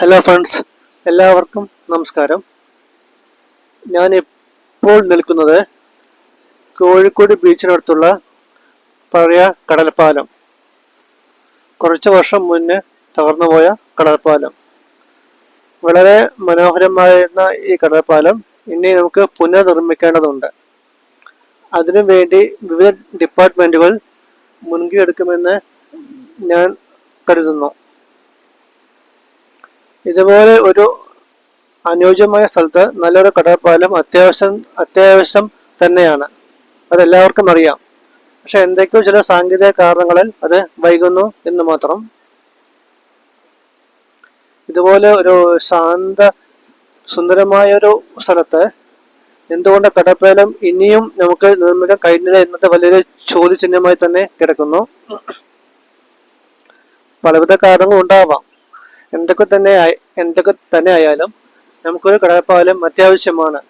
Hello friends എല്ലാവർക്കും നമസ്കാരം. ഞാൻ ഇപ്പോൾ നിൽക്കുന്നത് കോഴിക്കോട് ബീച്ചിനടുത്തുള്ള പഴയ കടൽപ്പാലം. കുറച്ച് വർഷം മുന്നേ തകർന്നുപോയ കടൽപ്പാലം. വളരെ മനോഹരമായിരുന്ന ഈ കടൽപ്പാലം ഇനി നമുക്ക് പുനർനിർമ്മിക്കേണ്ടതുണ്ട്. അതിനു വേണ്ടി വിവിധ ഡിപ്പാർട്ട്മെന്റുകൾ മുൻകിയെടുക്കുമെന്ന് ഞാൻ കരുതുന്നു. ഇതുപോലെ ഒരു അനുയോജ്യമായ സ്ഥലത്ത് നല്ലൊരു കടൽപ്പാലം അത്യാവശ്യം അത്യാവശ്യം തന്നെയാണ്. അതെല്ലാവർക്കും അറിയാം. പക്ഷെ എന്തൊക്കെയോ ചില സാങ്കേതിക കാരണങ്ങളിൽ അത് വൈകുന്നു എന്ന് മാത്രം. ഇതുപോലെ ഒരു ശാന്ത സുന്ദരമായ ഒരു സ്ഥലത്ത് എന്തുകൊണ്ട് കടപ്പാലം ഇനിയും നമുക്ക് നിർമ്മിക്കാൻ കഴിഞ്ഞില്ല എന്നത് വലിയൊരു ചോദ്യചിഹ്നമായി തന്നെ കിടക്കുന്നു. പലവിധ കാരണങ്ങൾ ഉണ്ടാവാം. എന്തൊക്കെ തന്നെ എന്തൊക്കെ തന്നെ ആയാലും നമുക്കൊരു കടൽപ്പാലം അത്യാവശ്യമാണ്.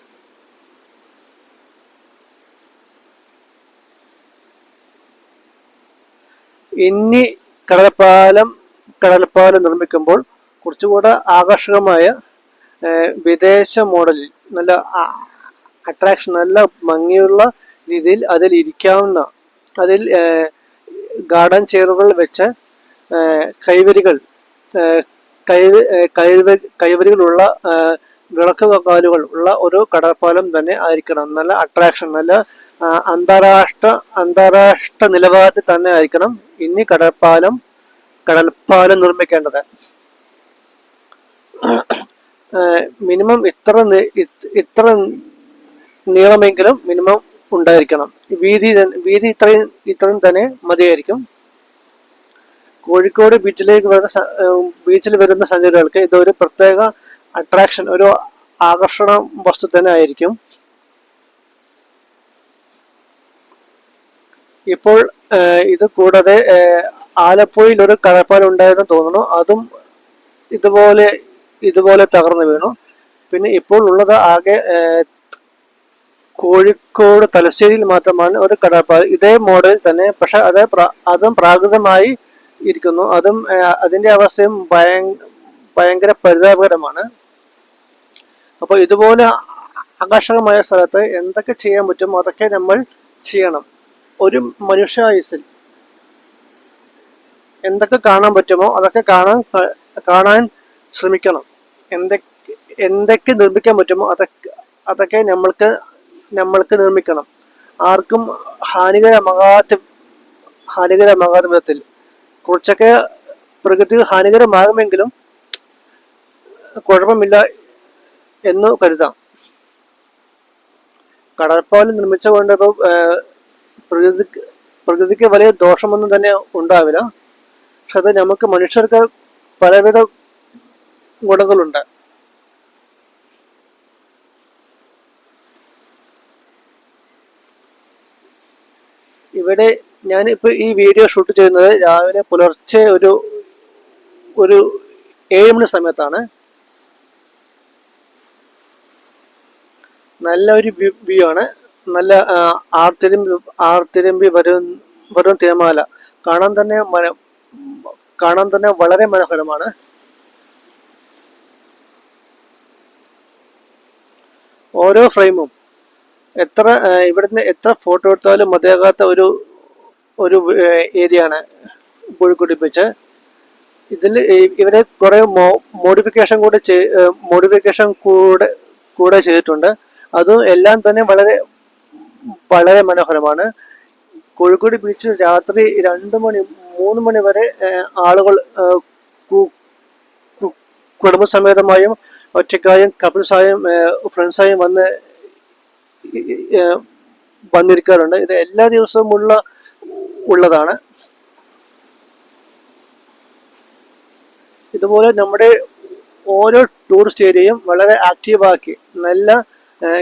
ഇനി കടൽപ്പാലം കടൽപ്പാലം നിർമ്മിക്കുമ്പോൾ കുറച്ചുകൂടെ ആകർഷകമായ വിദേശ മോഡലിൽ നല്ല അട്രാക്ഷൻ നല്ല ഭംഗിയുള്ള രീതിയിൽ അതിൽ ഇരിക്കാവുന്ന അതിൽ ഗാർഡൻ ചെയറുകൾ വെച്ച് കൈവരികൾ ഏഹ്, കൈ കൈവ കൈവരികളുള്ള വിളക്ക് കാലുകൾ ഉള്ള ഒരു കടൽപ്പാലം തന്നെ ആയിരിക്കണം. നല്ല അട്രാക്ഷൻ നല്ല അന്താരാഷ്ട്ര അന്താരാഷ്ട്ര നിലവാരത്തിൽ തന്നെ ആയിരിക്കണം ഇനി കടൽപ്പാലം കടൽപ്പാലം നിർമ്മിക്കേണ്ടത്. മിനിമം ഇത്ര ഇത്ര നീളമെങ്കിലും മിനിമം ഉണ്ടായിരിക്കണം. വീതി വീതി ഇത്രയും ഇത്രയും തന്നെ മതിയായിരിക്കും. കോഴിക്കോട് ബീച്ചിലേക്ക് വരുന്ന ബീച്ചിൽ വരുന്ന സഞ്ചാരികൾക്ക് ഇതൊരു പ്രത്യേക അട്രാക്ഷൻ ഒരു ആകർഷണ വസ്തു തന്നെ ആയിരിക്കും. ഇപ്പോൾ ഇത് കൂടാതെ ആലപ്പുഴയിൽ ഒരു കഴപ്പാൽ ഉണ്ടായെന്ന് തോന്നുന്നു. അതും ഇതുപോലെ ഇതുപോലെ തകർന്നു വീണു. പിന്നെ ഇപ്പോൾ ഉള്ളത് ആകെ കോഴിക്കോട് തലശ്ശേരിയിൽ മാത്രമാണ് ഒരു കടപ്പാൽ. ഇതേ മോഡൽ തന്നെ പക്ഷെ അത് അതും പ്രാകൃതമായി ഇരിക്കുന്നു. അതും അതിന്റെ അവസ്ഥയും ഭയ ഭയങ്കര പരിതാപകരമാണ്. അപ്പോൾ ഇതുപോലെ ആകർഷകമായ സ്ഥലത്ത് എന്തൊക്കെ ചെയ്യാൻ പറ്റും അതൊക്കെ നമ്മൾ ചെയ്യണം. ഒരു മനുഷ്യായുസിൽ എന്തൊക്കെ കാണാൻ പറ്റുമോ അതൊക്കെ കാണാൻ കാണാൻ ശ്രമിക്കണം. എന്തൊക്കെ എന്തൊക്കെ നിർമ്മിക്കാൻ പറ്റുമോ അതൊക്കെ അതൊക്കെ നമ്മൾക്ക് നമ്മൾക്ക് നിർമ്മിക്കണം. ആർക്കും ഹാനികരമാകാത്ത ഹാനികരമാകാത്ത വിധത്തിൽ. കുറച്ചൊക്കെ പ്രകൃതി ഹാനികരമാകുമെങ്കിലും കുഴപ്പമില്ല എന്ന് കരുതാം. കടൽപ്പാലം നിർമ്മിച്ച കൊണ്ട് ഇപ്പം പ്രകൃതിക്ക് പ്രകൃതിക്ക് വലിയ ദോഷമൊന്നും തന്നെ ഉണ്ടാവില്ല. പക്ഷെ അത് നമുക്ക് മനുഷ്യർക്ക് പലവിധ ഗുണങ്ങളുണ്ട്. ഇവിടെ ഞാനിപ്പോ ഈ വീഡിയോ ഷൂട്ട് ചെയ്യുന്നത് രാവിലെ പുലർച്ചെ ഒരു ഒരു ഏഴ് മണി സമയത്താണ്. നല്ല ഒരു വ്യൂ ആണ്. നല്ല ആർത്തിരമ്പി ആർത്തിരമ്പി വരും വരും തിരമാല. കാണാൻ തന്നെ കാണാൻ തന്നെ വളരെ മനോഹരമാണ്. ഓരോ ഫ്രെയിമും എത്ര ഇവിടുന്ന് എത്ര ഫോട്ടോ എടുത്താലും മതിയാകാത്ത ഒരു ഒരു ഏരിയ ആണ് കോഴിക്കോട് ബീച്ച്. ഇതിൽ ഇവരെ കുറെ മോഡിഫിക്കേഷൻ കൂടെ മോഡിഫിക്കേഷൻ കൂടെ കൂടെ ചെയ്തിട്ടുണ്ട്. അതും എല്ലാം തന്നെ വളരെ വളരെ മനോഹരമാണ്. കോഴിക്കോട് ബീച്ചിൽ രാത്രി രണ്ട് മണി മൂന്ന് മണി വരെ ആളുകൾ കുടുംബസമേതമായും ഒറ്റക്കായും കപ്പിൾസായും ഫ്രണ്ട്സായും വന്ന് വന്നിരിക്കാറുണ്ട്. ഇത് എല്ലാ ദിവസവും ഉള്ള ഉള്ളതാണ്. ഇതുപോലെ നമ്മുടെ ഓരോ ടൂറിസ്റ്റ് ഏരിയയും വളരെ ആക്റ്റീവാക്കി നല്ല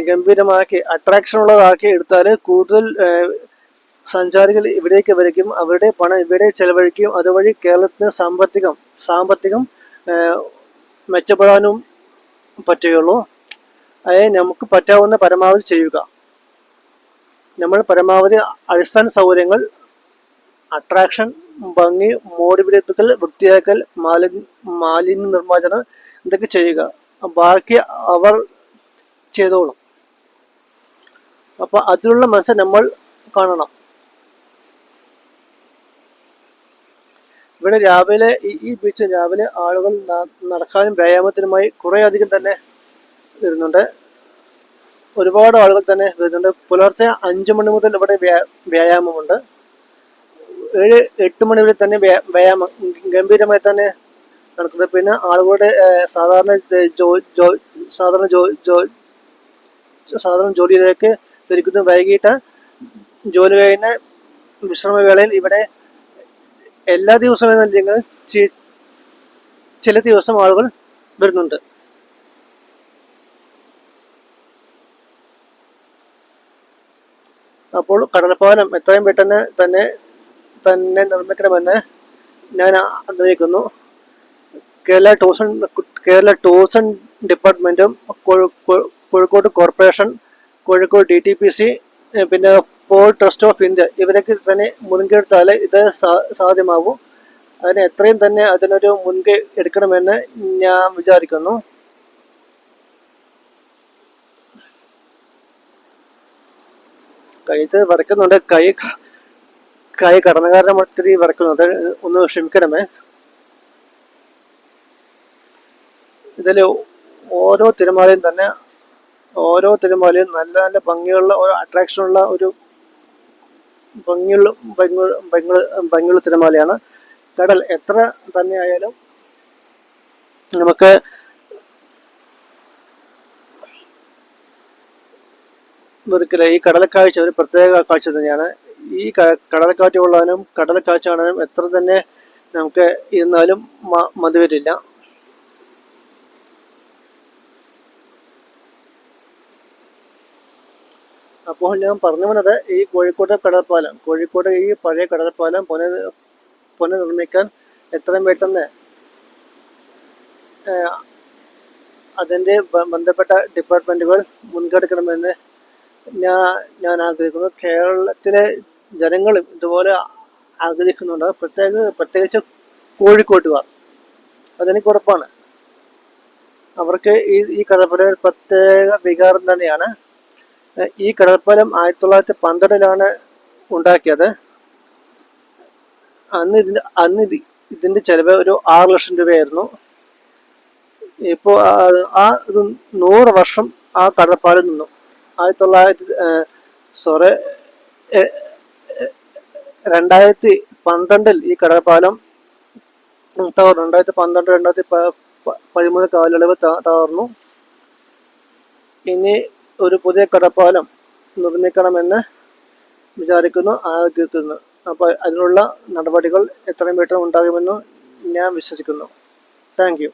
ഗംഭീരമാക്കി അട്രാക്ഷൻ ഉള്ളതാക്കി എടുത്താൽ കൂടുതൽ സഞ്ചാരികൾ ഇവിടേക്ക് വരികയും അവരുടെ പണം ഇവിടെ ചെലവഴിക്കുകയും അതുവഴി കേരളത്തിന് സാമ്പത്തികം സാമ്പത്തികം മെച്ചപ്പെടാനും പറ്റുകയുള്ളൂ. അതെ നമുക്ക് പറ്റാവുന്ന പരമാവധി ചെയ്യുക. നമ്മൾ പരമാവധി അടിസ്ഥാന സൗകര്യങ്ങൾ അട്രാക്ഷൻ ഭംഗി മോടി പിടിപ്പിക്കൽ വൃത്തിയാക്കൽ മാലിന്യ മാലിന്യ നിർമ്മാർജനം ഇതൊക്കെ ചെയ്യുക. ബാക്കി അവർ ചെയ്തോളും. അപ്പൊ അതിനുള്ള മനസ്സ് നമ്മൾ കാണണം. ഇവിടെ രാവിലെ ഈ ബീച്ച് രാവിലെ ആളുകൾ നടക്കാനും വ്യായാമത്തിനുമായി കുറേ അധികം തന്നെ വരുന്നുണ്ട്. ഒരുപാട് ആളുകൾ തന്നെ വരുന്നുണ്ട്. പുലർച്ചെ അഞ്ചു മണി മുതൽ ഇവിടെ വ്യായാമമുണ്ട്. ഏഴ് എട്ട് മണി വരെ തന്നെ വ്യാ- വ്യായാമം ഗംഭീരമായി തന്നെ നടക്കുന്നത്. പിന്നെ ആളുകളുടെ സാധാരണ ജോ- ജോ- സാധാരണ ജോ ജോ സാധാരണ ജോലിയിലേക്ക് ധരിക്കുന്നു വൈകിട്ട് ജോലി കഴിഞ്ഞ വിശ്രമവേളയിൽ ഇവിടെ എല്ലാ ദിവസവും എന്നല്ലെങ്കിൽ ചില ദിവസം ആളുകൾ വരുന്നുണ്ട്. അപ്പോൾ കടൽപ്പാലം എത്രയും പെട്ടെന്ന് തന്നെ തന്നെ നിർമ്മിക്കണമെന്ന് ഞാൻ ആഗ്രഹിക്കുന്നു. കേരള ടൂറിസം കേരള ടൂറിസം ഡിപ്പാർട്ട്മെന്റും കോഴി- Kozhikode corporation Kozhikode D T P C പിന്നെ പോൾ ട്രസ്റ്റ് ഓഫ് ഇന്ത്യ ഇവരൊക്കെ തന്നെ മുൻകൈയെടുത്താലേ ഇത് സാധ്യമാകും. അതിന് എത്രയും തന്നെ അതിനൊരു മുൻകൈ എടുക്കണമെന്ന് ഞാൻ വിചാരിക്കുന്നു. കൈത്ത് വരയ്ക്കുന്നുണ്ട്. കൈ കൈ കടന്നുകാരനെ ഒത്തിരി അത് ഒന്ന് ക്ഷമിക്കണമേ. ഇതിൽ ഓരോ തിരുമാലയും തന്നെ ഓരോ തിരുമാലയും നല്ല നല്ല ഭംഗിയുള്ള ഒരു അട്രാക്ഷനുള്ള ഒരു ഭംഗിയുള്ള ഭംഗിയുള്ള ഭംഗി ഭംഗിയുള്ള തിരമാലയാണ്. കടൽ എത്ര തന്നെയായാലും നമുക്ക് ഒരിക്കലും ഈ കടലക്കാഴ്ച ഒരു പ്രത്യേക കാഴ്ച തന്നെയാണ്. ഈ കടൽക്കാറ്റ് കൊള്ളാനും കടൽക്കാഴ്ച കാണാനും എത്ര തന്നെ നമുക്ക് ഇരുന്നാലും മതി വരില്ല. അപ്പോൾ ഞാൻ പറഞ്ഞു വന്നത് ഈ കോഴിക്കോട് കടൽപ്പാലം. കോഴിക്കോട് ഈ പഴയ കടൽപ്പാലം പുന പുനർനിർമ്മിക്കാൻ എത്രയും പെട്ടെന്ന് അതിന്റെ ബന്ധപ്പെട്ട ഡിപ്പാർട്ട്മെന്റുകൾ മുൻകെടുക്കണമെന്ന് ഞാൻ ഞാൻ ആഗ്രഹിക്കുന്നു. കേരളത്തിലെ ജനങ്ങളും ഇതുപോലെ ആഗ്രഹിക്കുന്നുണ്ട്. പ്രത്യേക പ്രത്യേകിച്ച് കോഴിക്കോട്ടുകാർ. അതെനിക്ക് ഉറപ്പാണ് അവർക്ക് ഈ ഈ കടൽപ്പലം പ്രത്യേക വികാരം തന്നെയാണ്. ഈ കടൽപ്പലം ആയിരത്തി തൊള്ളായിരത്തി പന്ത്രണ്ടിലാണ് ഉണ്ടാക്കിയത്. അന്ന് ഇതിന്റെ അന്ന് ഇത് ഇതിന്റെ ചെലവ് ഒരു ആറ് ലക്ഷം രൂപയായിരുന്നു. ഇപ്പോൾ ആ ഇത് നൂറ് വർഷം ആ കടൽപ്പാലം നിന്നു. ആയിരത്തി തൊള്ളായിരത്തി സോറി രണ്ടായിരത്തി പന്ത്രണ്ടിൽ ഈ കടൽപ്പാലം തകർന്നു രണ്ടായിരത്തി പന്ത്രണ്ട് രണ്ടായിരത്തി പതിമൂന്ന് കാലയളവ് തകർന്നു. ഇനി ഒരു പുതിയ കടപ്പാലം നിർമ്മിക്കണമെന്ന് വിചാരിക്കുന്നു ആഗ്രഹിക്കുന്നു. അപ്പോൾ അതിനുള്ള നടപടികൾ എത്രയും പെട്ടെന്ന് ഉണ്ടാകുമെന്ന് ഞാൻ വിശ്വസിക്കുന്നു. താങ്ക്